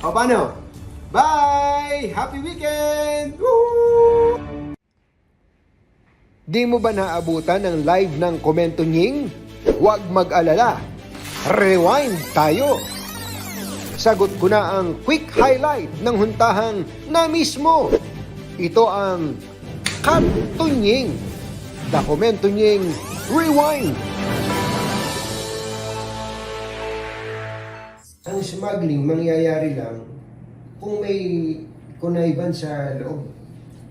O paano? Bye! Happy weekend! Woo! Di mo ba naabutan ng live ng komento nying? Huwag mag-alala. Rewind tayo. Sagot ko na ang quick highlight ng huntahang na mismo. Ito ang Kantunying. The Komento Nying Rewind. Ang smuggling mangyayari lang kung may connivan sa loob.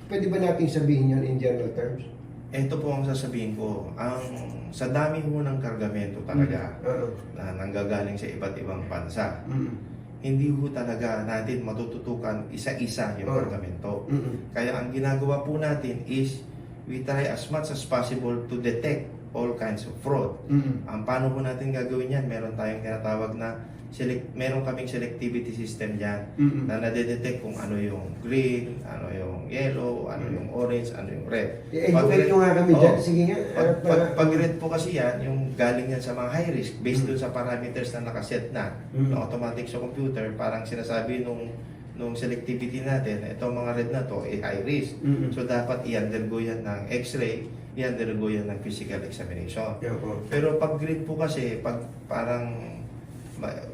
Pwede ba nating sabihin yun in general terms? Ito po ang sasabihin ko. Ang sa dami ho ng kargamento talaga Oo. na nanggagaling sa iba't ibang bansa, Mm. hindi ho talaga natin matututukan isa-isa yung kargamento. Mm. Kaya ang ginagawa po natin is we try as much as possible to detect all kinds of fraud. Mm. Ang paano po natin gagawin yan, meron tayong tinatawag na select, meron kaming selectivity system diyan Mm. na nadedetect kung ano yung green, ano yung yellow, ano yung orange, ano yung red. I-educate nyo nga kami Oo. dyan. Sige nga. Pag, pag, pag red po kasi yan, yung galing yan sa mga high risk based Mm. dun sa parameters na nakaset na Mm. na automatic sa computer, parang sinasabi nung nung selectivity natin, ito mga red na to, eh, high risk. Mm. So dapat i-undergo yan ng x-ray, i-undergo yan ng physical examination. Yeah, po. Pero pag green po kasi, pag parang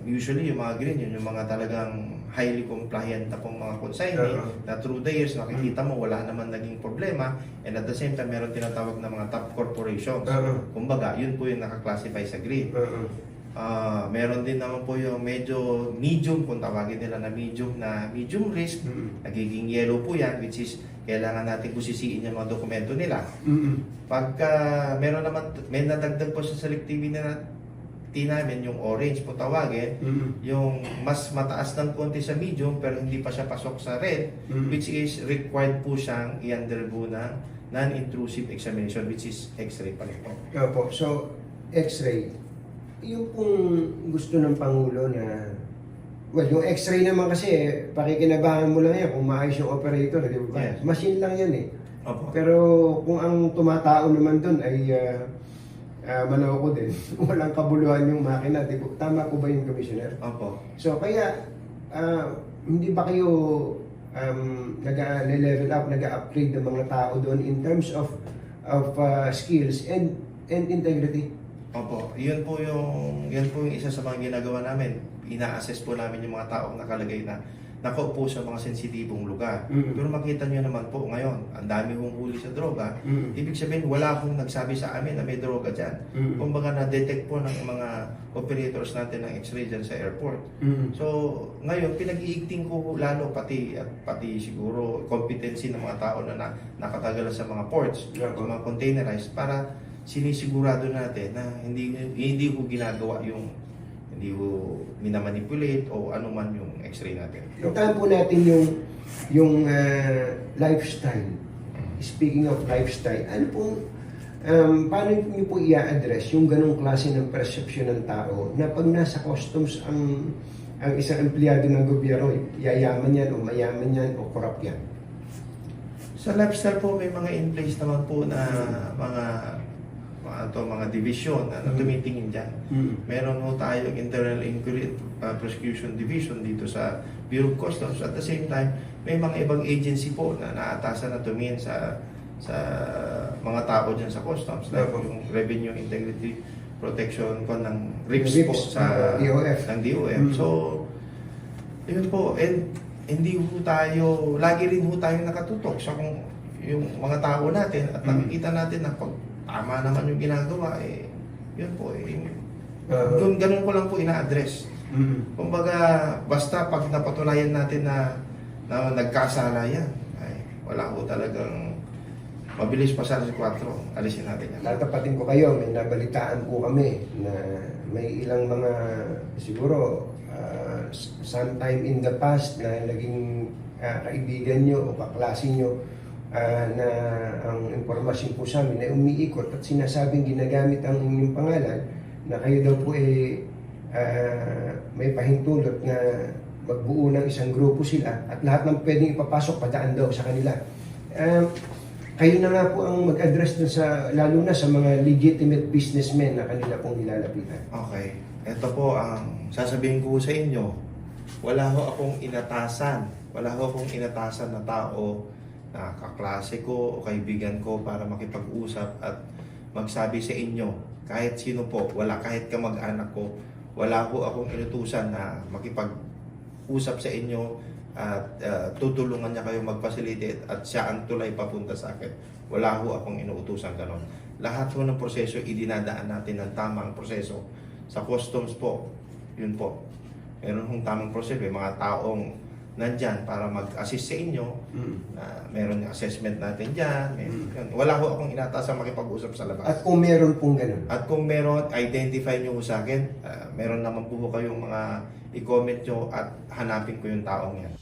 usually yung mga green yun, yung mga talagang highly compliant na pong mga consignee Oo. na through the years nakikita mo wala naman naging problema and at the same time meron tinatawag na mga top corporations. Oo. Kumbaga, yun po yung nakaklasify sa green. Oo. Ah, meron din naman po yung medyo medium kung tawagin nila na medium na medium risk. Mm. Nagiging yellow po yan which is kailangan natin busisiin yung mga dokumento nila. Mm. Pagka meron naman, may nadagdag po sa selectivity na namin, yung orange po tawagin, Mm. yung mas mataas ng konti sa medium pero hindi pa siya pasok sa red, Mm. which is required po siyang i-undergo ng non-intrusive examination which is x-ray pa rin po. Yeah, po. So, x-ray. Yung pong gusto ng Pangulo na Well, yung x-ray naman kasi, pakikinabahan mo lang yan kung maayos yung operator, di ba? Yes. Machine lang yan eh. Opo. Pero kung ang tumatao naman doon ay uh, uh, manoko din, walang kabuluhan yung makina, di ba? Tama po ba yung commissioner? Opo. So kaya, ah, hindi ba kayo um, nag-level up, nag-upgrade ng mga tao doon in terms of of ah, skills and and integrity? Opo. Yun po yung, yun po yung isa sa mga ginagawa namin. Ina-assess po namin yung mga taong nakalagay na nakaupo sa mga sensitibong lugar. Mm. Pero makita nyo naman po ngayon, ang dami hong huli sa droga. Mm. Ibig sabihin, wala akong nagsabi sa amin na may droga dyan. Mm. Kumbaga na-detect po ng mga operators natin ng x-ray dyan sa airport. Mm. So, ngayon, pinag-iigting ko lalo pati at pati siguro competency ng mga tao na, na nakatagalan sa mga ports, Yeah. mga containerized para sinisigurado natin na hindi hindi ko ginagawa yung hindi ko minamanipulate o ano man yung x-ray natin. Puntahan po natin yung yung ah, lifestyle. Speaking of lifestyle, ano pong um, paano niyo po i-address yung ganong klase ng perception ng tao na pag nasa customs ang ang isang empleyado ng gobyerno, yayaman yan o mayaman yan o corrupt yan. Sa lifestyle po, may mga in place naman po na mga mga, to, mga division na, na Mm. tumitingin dyan. Mm. Meron ho tayong Internal Inquiry uh, Prosecution Division dito sa Bureau of Customs. At the same time, may mga ibang agency po na naatasan na tumingin sa sa mga tao dyan sa customs like Opo. yung Revenue Integrity Protection ko ng RIPS po RIPS, sa uh, DOF. ng DOF. Mm. So, yun po. And hindi ho tayo, lagi rin ho tayo nakatutok sa kung yung mga tao natin at Mm. nakikita natin na pag tama naman yung ginagawa, eh, yun po, eh, Uh, Ganun, ganun ko lang po ina-address. mm. Kumbaga, basta pag napatunayan natin na, na nagkasala yan, ay wala ko talagang mabilis pa sa 4, alisin natin yan. Tatapatin ko kayo, may nabalitaan po kami na may ilang mga siguro uh, sometime in the past na naging uh, kaibigan nyo o kaklase nyo uh, na ang impormasyon po sa amin ay umiikot at sinasabing ginagamit ang inyong pangalan na kayo daw po ay uh, may pahintulot na magbuo ng isang grupo sila at lahat ng pwedeng ipapasok padaan daw sa kanila. Um, kayo na nga po ang mag-address dun sa, lalo na sa mga legitimate businessmen na kanila pong nilalapitan. Okay. Ito po ang sasabihin ko sa inyo. wala ho akong inatasan. Wala ho akong inatasan na tao na kaklase ko o kaibigan ko para makipag-usap at magsabi sa inyo, kahit sino po, wala kahit kamag-anak ko, wala ho akong inutusan na makipag-usap sa inyo at uh, tutulungan niya kayo mag-facilitate at siya ang tulay papunta sa akin. Wala ho akong inuutusan ganon. Lahat ho ng proseso, idinadaan natin ng tamang proseso. Sa customs po, yun po. Meron hong tamang proseso, may mga taong nandyan para mag-assist sa inyo. Mm. Uh, meron yung assessment natin dyan. May, yun. Wala ho akong inatasan makipag-usap sa labas. At kung meron pong ganun, At kung meron, identify nyo sa akin. Ah, meron naman po kayong mga i-comment nyo at hanapin ko yung taong yan.